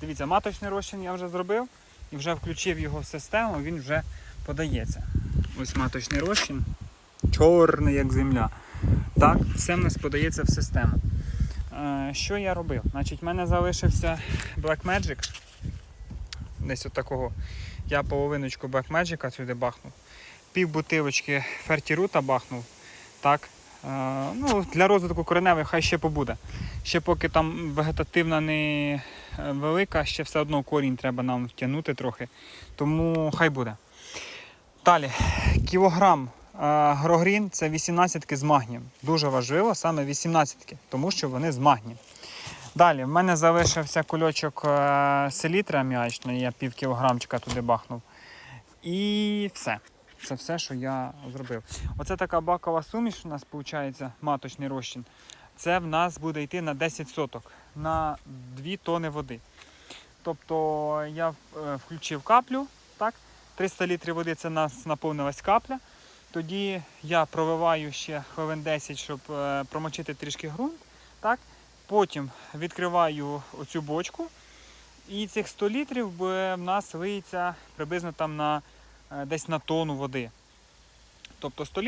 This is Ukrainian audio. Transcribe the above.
дивіться, маточний розчин я вже зробив і вже включив його в систему, він вже подається. Ось маточний розчин. Чорний, як земля. Так, все в нас подається в систему. Е, що я робив? Значить, в мене залишився Black Magic. Десь от такого. Я половиночку Black Magic сюди бахнув. Пів бутилочки фертірута бахнув. Так. Е, ну, для розвитку кореневих хай ще побуде. Ще поки там вегетативна не е, велика, ще все одно корінь треба нам втягнути трохи. Тому хай буде. Далі, кілограм е, грогрін це 18 з магнієм. Дуже важливо саме 18, тому що вони з магнієм. Далі, в мене залишився кульочок селітри аміачної, я пів кілограмчика туди бахнув. І все. Це все, що я зробив. Оце така бакова суміш у нас виходить, маточний розчин. Це в нас буде йти на 10 соток, на 2 тони води. Тобто я е, включив каплю, так? 300 літрів води це нас наповнилась капля. Тоді я проливаю ще хвилин 10, щоб е, промочити трішки ґрунт. Так? Потім відкриваю оцю бочку. І цих 100 літрів е, в нас виється приблизно там на, десь на тонну води. Тобто 100